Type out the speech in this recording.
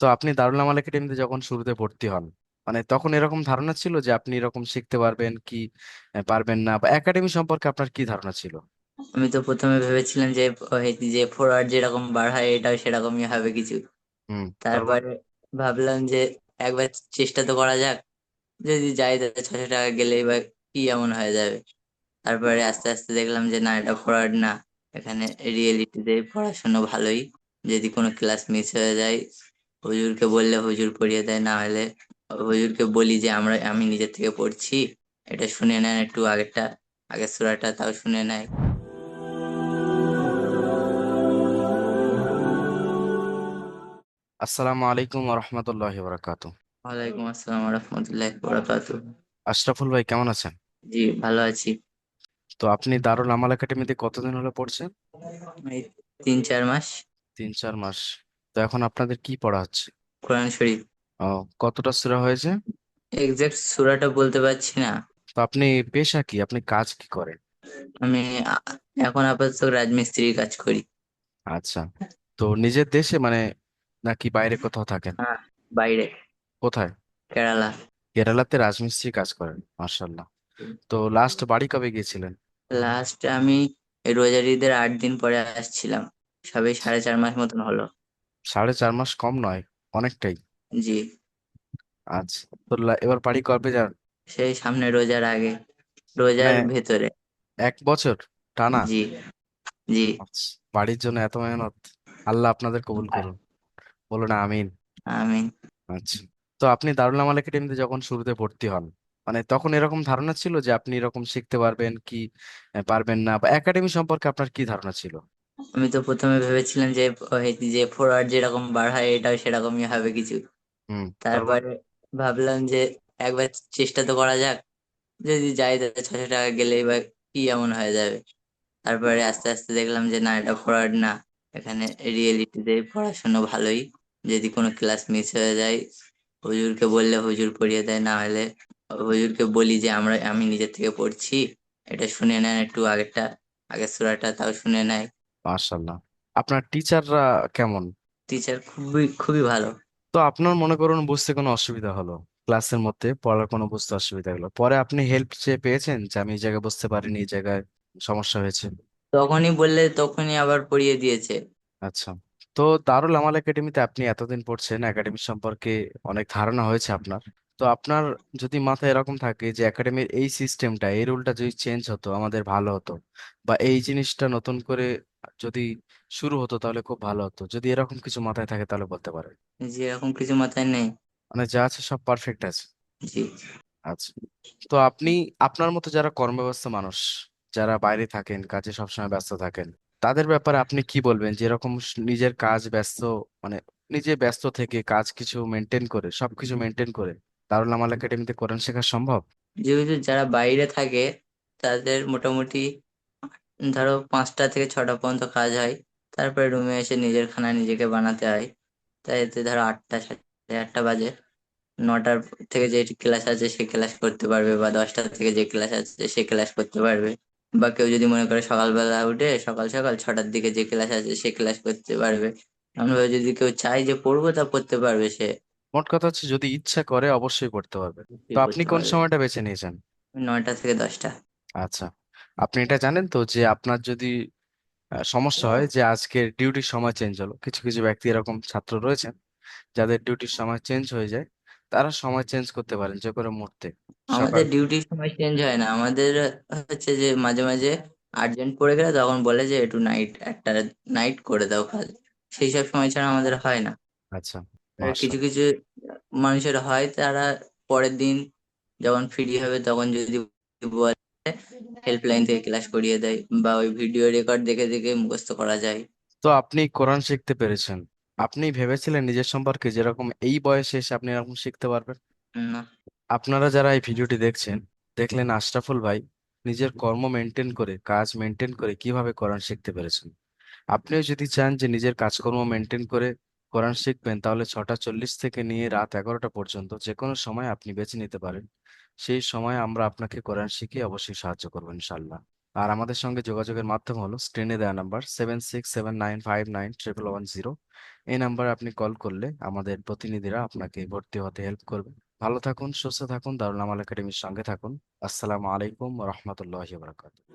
তো আপনি দারুল আল একাডেমিতে যখন শুরুতে ভর্তি হন মানে তখন এরকম ধারণা ছিল যে আপনি এরকম শিখতে পারবেন কি আহ, পারবেন না? বা একাডেমি সম্পর্কে আপনার কি ধারণা ছিল? আমি তো প্রথমে ভেবেছিলাম যে ওই যে ফরওয়ার্ড যেরকম বার হয় এটাও সেরকমই হবে কিছু। হুম তারপর? তারপরে ভাবলাম যে একবার চেষ্টা তো করা যাক। যদি যাই তাহলে ছশো টাকা গেলেই বা কি এমন হয়ে যাবে? তারপরে আস্তে আস্তে দেখলাম যে না এটা ফরওয়ার্ড না। এখানে রিয়েলিটিতে পড়াশোনা ভালোই। যদি কোনো ক্লাস মিস হয়ে যায় হুজুরকে বললে হুজুর পড়িয়ে দেয় না হলে হুজুরকে বলি যে আমরা আমি নিজের থেকে পড়ছি। এটা শুনে নেন একটু আগেরটা আগের সূরাটা তাও শুনে নেয়। আসসালামু আলাইকুম রহমতুল্লাহ বরাকাতু ওয়ালাইকুম আসসালাম রহমতুল্লাহ বরাকাতু আশরাফুল ভাই কেমন আছেন? জি ভালো আছি। তো আপনি দারুল আমাল একাডেমিতে কতদিন হলো পড়ছেন? এই তিন চার মাস। তিন চার মাস। তো এখন আপনাদের কি পড়া হচ্ছে? কোরআন শরীফ। ও কতটা সূরা হয়েছে? এক্সাক্ট সূরাটা বলতে পারছি না। তো আপনি পেশা কি? আপনি কাজ কি করেন? আমি এখন আপাতত রাজমিস্ত্রির কাজ করি। আচ্ছা তো নিজের দেশে মানে নাকি বাইরে কোথাও থাকেন? হ্যাঁ বাইরে। কোথায়? কেরালা। কেরালাতে রাজমিস্ত্রি কাজ করেন মার্শাল্লাহ তো লাস্ট বাড়ি কবে গিয়েছিলেন? লাস্ট আমি রোজার ঈদের আট দিন পরে আসছিলাম। সবে সাড়ে চার মাস মতন হলো। সাড়ে চার মাস কম নয় অনেকটাই। জি। আচ্ছা তো লা- এবার বাড়ি কবে যান সেই সামনে রোজার আগে রোজার মানে ভেতরে। এক বছর টানা। জি জি। আচ্ছা, বাড়ির জন্য এত মেহনত। আল্লাহ আপনাদের কবুল করুন বলুন আমিন। আমি আচ্ছা তো আপনি দারুল আল একাডেমিতে যখন শুরুতে ভর্তি হন মানে তখন এরকম ধারণা ছিল যে আপনি এরকম শিখতে পারবেন কি আহ, পারবেন না? বা একাডেমি সম্পর্কে আপনার কি ধারণা ছিল? আমি তো প্রথমে ভেবেছিলাম যে যে ফরওয়ার্ড যেরকম বার হয় এটাও সেরকমই হবে কিছু। হুম তারপরে ভাবলাম যে একবার চেষ্টা তো করা যাক। যদি যাই তাহলে ছশো টাকা গেলেই বা কি এমন হয়ে যাবে। তারপরে আস্তে আস্তে দেখলাম যে না এটা ফরওয়ার্ড না। এখানে রিয়েলিটিতে পড়াশোনা ভালোই। যদি কোনো ক্লাস মিস হয়ে যায় হুজুরকে বললে হুজুর পড়িয়ে দেয় না হলে হুজুরকে বলি যে আমরা আমি নিজের থেকে পড়ছি। এটা শুনে নেন একটু আগেরটা আগের সূরাটা তাও শুনে নেয়। মার্শাল্লাহ আপনার টিচাররা কেমন? টিচার খুবই খুবই ভালো। তো আপনার মনে করুন বুঝতে কোনো অসুবিধা হলো? ক্লাসের মধ্যে পড়ার কোনো বুঝতে অসুবিধা হলো? পরে আপনি হেল্প চেয়ে পেয়েছেন যে আমি এই জায়গায় বুঝতে পারিনি এই জায়গায় সমস্যা হয়েছে? তখনই বললে তখনই আবার পড়িয়ে দিয়েছে। আচ্ছা। তো দারুল আমাল একাডেমিতে আপনি এতদিন পড়ছেন একাডেমি সম্পর্কে অনেক ধারণা হয়েছে আপনার। তো আপনার যদি মাথায় এরকম থাকে যে একাডেমির এই সিস্টেমটা এই রুলটা যদি চেঞ্জ হতো আমাদের ভালো হতো বা এই জিনিসটা নতুন করে যদি শুরু হতো তাহলে খুব ভালো হতো। যদি এরকম কিছু মাথায় থাকে তাহলে বলতে পারেন। যে এরকম কিছু মাথায় নেই। মানে যা আছে সব পারফেক্ট আছে। জি। আচ্ছা। তো আপনি আপনার মতো যারা কর্মব্যস্ত মানুষ যারা বাইরে থাকেন কাজে সবসময় ব্যস্ত থাকেন তাদের ব্যাপারে আপনি কি বলবেন? যে এরকম নিজের কাজ ব্যস্ত মানে নিজে ব্যস্ত থেকে কাজ কিছু মেনটেন করে সবকিছু মেনটেন করে দারুল আমাল একাডেমিতে কোরআন শেখা সম্ভব? যেহেতু যারা বাইরে থাকে, তাদের মোটামুটি, ধরো পাঁচটা থেকে ছটা পর্যন্ত কাজ হয়। তারপরে রুমে এসে নিজের খানা নিজেকে বানাতে হয়। তাই এতে ধরো আটটা, সাড়ে আটটা বাজে। নটার থেকে যে ক্লাস আছে, সে ক্লাস করতে পারবে বা দশটা থেকে যে ক্লাস আছে, সে ক্লাস করতে পারবে। বা কেউ যদি মনে করে সকালবেলা উঠে সকাল সকাল ছটার দিকে যে ক্লাস আছে, সে ক্লাস করতে পারবে। এমনভাবে যদি কেউ চায় যে পড়ব তা পড়তে পারবে সে। মোট কথা হচ্ছে যদি ইচ্ছা করে অবশ্যই করতে পারবে তো আপনি কোন সময়টা বেছে নিয়েছেন? নয়টা থেকে দশটা। আচ্ছা। আপনি এটা জানেন তো যে আপনার যদি আহ, সমস্যা হয় যে আজকে ডিউটির সময় চেঞ্জ হলো। কিছু কিছু ব্যক্তি এরকম ছাত্র রয়েছেন যাদের ডিউটির সময় চেঞ্জ হয়ে যায় তারা সময় চেঞ্জ করতে পারেন যে কোনো মুহূর্তে। সকাল আমাদের ডিউটির সময় চেঞ্জ হয় না। আমাদের হচ্ছে যে মাঝে মাঝে আর্জেন্ট পড়ে গেলে তখন বলে যে একটু নাইট একটা নাইট করে দাও কাজ সেই সব সময় ছাড়া আমাদের হয় না। আচ্ছা। কিছু কিছু মানুষের হয় তারা পরের দিন যখন ফ্রি হবে তখন যদি বলে হেল্পলাইন থেকে ক্লাস করিয়ে দেয় বা ওই ভিডিও রেকর্ড দেখে দেখে মুখস্থ করা যায়। তো আপনি কোরআন শিখতে পেরেছেন। আপনি ভেবেছিলেন নিজের সম্পর্কে যেরকম এই বয়সে এসে আপনি এরকম শিখতে পারবেন? না। আপনারা যারা এই ভিডিওটি দেখছেন দেখলেন আশরাফুল ভাই নিজের কর্ম মেনটেন করে কাজ মেনটেন করে কীভাবে কোরআন শিখতে পেরেছেন? আপনিও যদি চান যে নিজের কাজকর্ম মেনটেন করে কোরআন শিখবেন, তাহলে ছটা চল্লিশ থেকে নিয়ে রাত এগারোটা পর্যন্ত যে কোনো সময় আপনি বেছে নিতে পারেন। সেই সময় আমরা আপনাকে কোরআন শিখিয়ে অবশ্যই সাহায্য করব ইনশাল্লাহ আর আমাদের সঙ্গে যোগাযোগের মাধ্যম হলো স্ক্রিনে দেওয়া number seven six seven nine five nine triple one zero. এই নাম্বারে আপনি কল করলে আমাদের প্রতিনিধিরা আপনাকে ভর্তি হতে হেল্প করবে। ভালো থাকুন, সুস্থ থাকুন, দারুল আমাল একাডেমির সঙ্গে থাকুন। আসসালামু আলাইকুম রহমতুল্লাহ বারাকাতুহু।